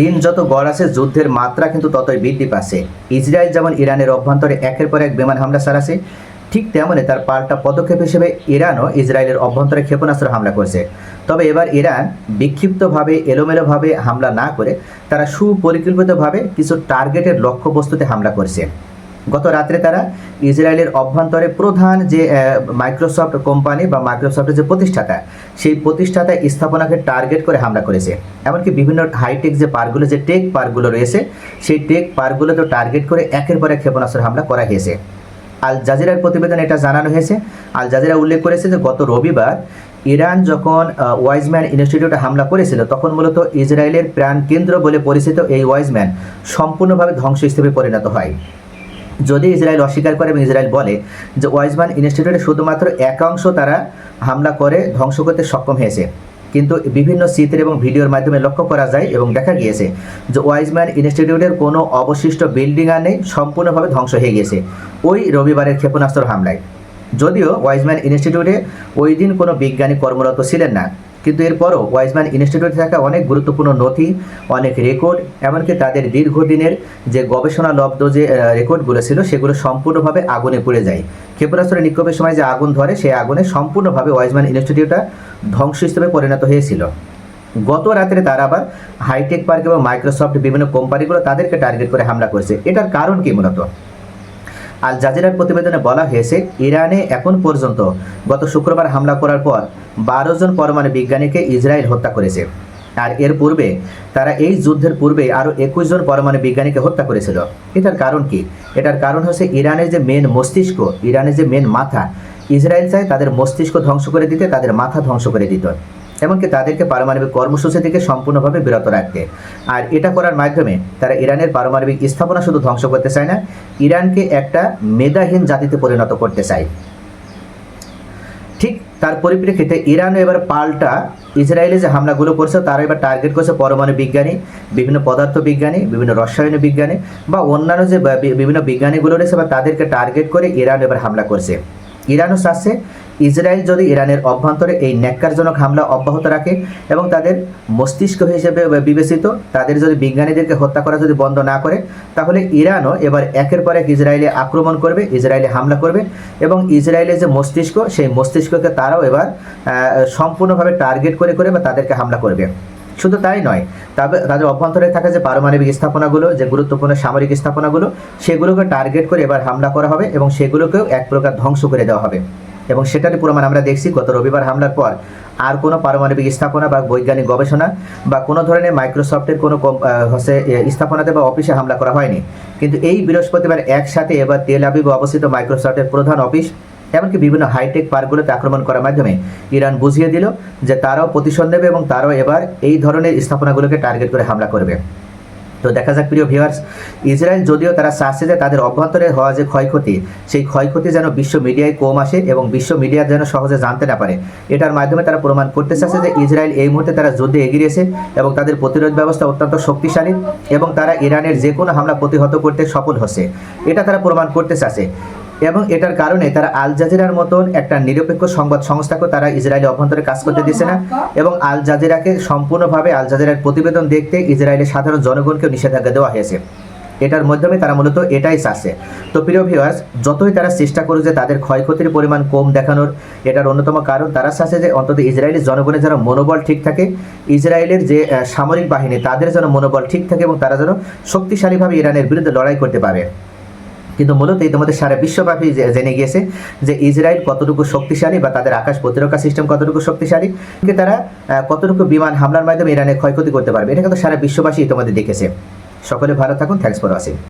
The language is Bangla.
দিন যত গড় আছে, যুদ্ধের মাত্রা কিন্তু ততই বৃদ্ধি পাচ্ছে। ইসরায়েল যেমন ইরানের অভ্যন্তরে একের পর এক বিমান হামলা চালাচ্ছে, ঠিক তেমনই তার পাল্টা পদক্ষেপ হিসেবে ইরানও ইসরায়েলের অভ্যন্তরে ক্ষেপণাস্ত্র হামলা করছে। তবে এবার ইরান বিক্ষিপ্তভাবে, এলোমেলোভাবে হামলা না করে, তারা সুপরিকল্পিতভাবে কিছু টার্গেটের লক্ষ্যবস্তুতে হামলা করছে। গত রাত্রে তারা ইসরায়েলের অভ্যন্তরে প্রধান যে মাইক্রোসফট কোম্পানি বা মাইক্রোসফটের যে প্রতিষ্ঠাতা, সেই প্রতিষ্ঠাতা স্থাপনাকে টার্গেট করে হামলা করেছে। এমনকি বিভিন্ন হাইটেক যে পার্কগুলো, যে টেক পার্কগুলো রয়েছে, সেই টেক পার্কগুলোকেও টার্গেট করে একের পর এক ক্ষেপণাস্ত্র হামলা করা হয়েছে। আল জাজিরার প্রতিবেদনে এটা জানানো হয়েছে। আল জাজিরা উল্লেখ করেছে যে গত রবিবার ইরান যখন ওয়াইজম্যান ইনস্টিটিউটে হামলা করেছিল, তখন মূলত ইসরায়েলের প্রাণ কেন্দ্র বলে পরিচিত এই ওয়াইজম্যান সম্পূর্ণভাবে ধ্বংসস্তূপে পরিণত হয়। যদি ইসরায়েল অস্বীকার করে এবং ইসরায়েল বলে যে ওয়াইজম্যান ইনস্টিটিউটে শুধুমাত্র একাংশ তারা হামলা করে ধ্বংস করতে সক্ষম হয়েছে। কিন্তু বিভিন্ন চিত্র এবং ভিডিওর মাধ্যমে লক্ষ্য করা যায় এবং দেখা গিয়েছে যে ওয়াইজম্যান ইনস্টিটিউটের কোনো অবশিষ্ট বিল্ডিং আর নেই, সম্পূর্ণভাবে ধ্বংস হয়ে গিয়েছে। ওই রবিবারের ক্ষেপণাস্ত্র হামলায়। যদিও ওয়াইজম্যান ইনস্টিটিউটে ওই দিন কোনো বিজ্ঞানী কর্মরত ছিলেন না, কিন্তু এরপরও ওয়াইজম্যান ইনস্টিটিউটে থাকা অনেক গুরুত্বপূর্ণ নথি, অনেক রেকর্ড, এমনকি তাদের দীর্ঘদিনের যে গবেষণা লব্ধ যে রেকর্ডগুলো ছিল, সেগুলো সম্পূর্ণভাবে আগুনে পুড়ে যায়। ক্ষেপণাস্ত্র নিক্ষেপের সময় যে আগুন ধরে, সেই আগুনে সম্পূর্ণভাবে ওয়াইজম্যান ইনস্টিটিউটটা ধ্বংসস্তূপে পরিণত হয়েছিল। গত রাত্রে তারা আবার হাইটেক পার্ক এবং মাইক্রোসফট বিভিন্ন কোম্পানিগুলো তাদেরকে টার্গেট করে হামলা করেছে। এটার কারণ কি মূলত? আল জাজিরার প্রতিবেদনে বলা হয়েছে, ইরানে এখন পর্যন্ত গত শুক্রবার হামলা করার পর বারো জন পরমাণু বিজ্ঞানীকে ইসরায়েল হত্যা করেছে। আর এর পূর্বে তারা এই যুদ্ধের পূর্বে আরও একুশ জন পরমাণু বিজ্ঞানীকে হত্যা করেছিল। এটার কারণ কি? এটার কারণ হচ্ছে ইরানের যে মেন মস্তিষ্ক, ইরানের যে মেন মাথা, ইসরায়েল চায় তাদের মস্তিষ্ক ধ্বংস করে দিতে, তাদের মাথা ধ্বংস করে দিত। এমনকি তাদেরকে পারমাণবিক কর্মসূচি থেকে সম্পূর্ণভাবে বিরত রাখতে। আর এটা করার মাধ্যমে তারা ইরানের পারমাণবিক স্থাপনা শুধু ধ্বংস করতে চায় না, ইরানকে একটা মেধাহীন জাতিতে পরিণত করতে চায়। ঠিক তার পরিপ্রেক্ষিতে ইরানও এবার পাল্টা ইসরায়েলে যে হামলাগুলো করছে, তারা এবার টার্গেট করছে পরমাণু বিজ্ঞানী, বিভিন্ন পদার্থ বিজ্ঞানী, বিভিন্ন রসায়ন বিজ্ঞানী বা অন্যান্য যে বিভিন্ন বিজ্ঞানীগুলো রয়েছে বা তাদেরকে টার্গেট করে ইরান এবার হামলা করছে। ইরানও চাচ্ছে ইসরায়েল যদি ইরানের অভ্যন্তরে এই ন্যাক্কারজনক হামলা অব্যাহত রাখে এবং তাদের মস্তিষ্ক হিসেবে বিবেচিত, তাদের যদি বিজ্ঞানীদেরকে হত্যা করা যদি বন্ধ না করে, তাহলে ইরানও এবার একের পর এক ইসরায়েলে আক্রমণ করবে, ইসরায়েলে হামলা করবে এবং ইসরায়েলের যে মস্তিষ্ক, সেই মস্তিষ্ককে তারাও এবার সম্পূর্ণভাবে টার্গেট করে করে বা তাদেরকে হামলা করবে। শুধু তাই নয়, তবে তাদের অভ্যন্তরে থাকা যে পারমাণবিক স্থাপনাগুলো, যে গুরুত্বপূর্ণ সামরিক স্থাপনাগুলো, সেগুলোকে টার্গেট করে এবার হামলা করা হবে এবং সেগুলোকেও এক প্রকার ধ্বংস করে দেওয়া হবে। এবং সেটারই প্রমাণ আমরা দেখছি, গত রবিবার হামলার পর আর কোনো পারমাণবিক স্থাপনা বা বৈজ্ঞানিক গবেষণা বা কোনো ধরনের মাইক্রোসফটের কোনো হচ্ছে স্থাপনাতে বা অফিসে হামলা করা হয়নি। কিন্তু এই বৃহস্পতিবার একসাথে এবার তেল আবিব অবস্থিত মাইক্রোসফটের প্রধান অফিস এমনকি বিভিন্ন হাইটেক পার্কগুলোতে আক্রমণ করার মাধ্যমে ইরান বুঝিয়ে দিল যে তারাও প্রতিশোধ নেবে এবং তারাও এবার এই ধরনের স্থাপনাগুলোকে টার্গেট করে হামলা করবে। তো দেখা যাক প্রিয় ভিউয়ার্স ইসরায়েল যদিও তারা চাচ্ছে যে তাদের অভ্যন্তরে হওয়া যে ক্ষয়ক্ষতি, সেই ক্ষয়ক্ষতি যেন বিশ্ব মিডিয়ায় কম আসে এবং বিশ্ব মিডিয়া যেন সহজে জানতে না পারে। এটার মাধ্যমে তারা প্রমাণ করতে চাচ্ছে যে ইসরায়েল এই মুহূর্তে তারা যুদ্ধে এগিয়েছে এবং তাদের প্রতিরোধ ব্যবস্থা অত্যন্ত শক্তিশালী এবং তারা ইরানের যে কোনো হামলা প্রতিহত করতে সফল হচ্ছে। এটা তারা প্রমাণ করতে চাচ্ছে। এবং এটার কারণে তারা আল জাজিরার মতন একটা নিরপেক্ষ সংবাদ সংস্থাকেও তারা ইসরায়েলের অভ্যন্তরে কাজ করতে দিচ্ছে না। এবং আল জাজিরাকে সম্পূর্ণভাবে আল জাজিরার প্রতিবেদন দেখতে ইসরায়েলের সাধারণ জনগণকে নিষেধাজ্ঞা দেওয়া হয়েছে। এটার মাধ্যমে তারা মূলত এটাই চাচ্ছে। তো প্রিয় ভিউয়ার্স যতই তারা চেষ্টা করুক যে তাদের ক্ষয়ক্ষতির পরিমাণ কম দেখানোর, এটার অন্যতম কারণ তারা চাচ্ছে যে অন্তত ইসরায়েলের জনগণের যেন মনোবল ঠিক থাকে, ইসরায়েলের যে সামরিক বাহিনী, তাদের যেন মনোবল ঠিক থাকে এবং তারা যেন শক্তিশালীভাবে ইরানের বিরুদ্ধে লড়াই করতে পারে। কিন্তু মূলত ইতিমধ্যে সারা বিশ্বব্যাপী জেনে গিয়েছে যে ইসরায়েল কতটুকু শক্তিশালী বা তাদের আকাশ প্রতিরক্ষা সিস্টেম কতটুকু শক্তিশালী, কিন্তু তারা কতটুকু বিমান হামলার মাধ্যমে ইরানের ক্ষয়ক্ষতি করতে পারবে, এটা কিন্তু সারা বিশ্ববাসী ইতিমধ্যে দেখেছে। সকলে ভালো থাকুন থ্যাংকস ফর ওয়াচিং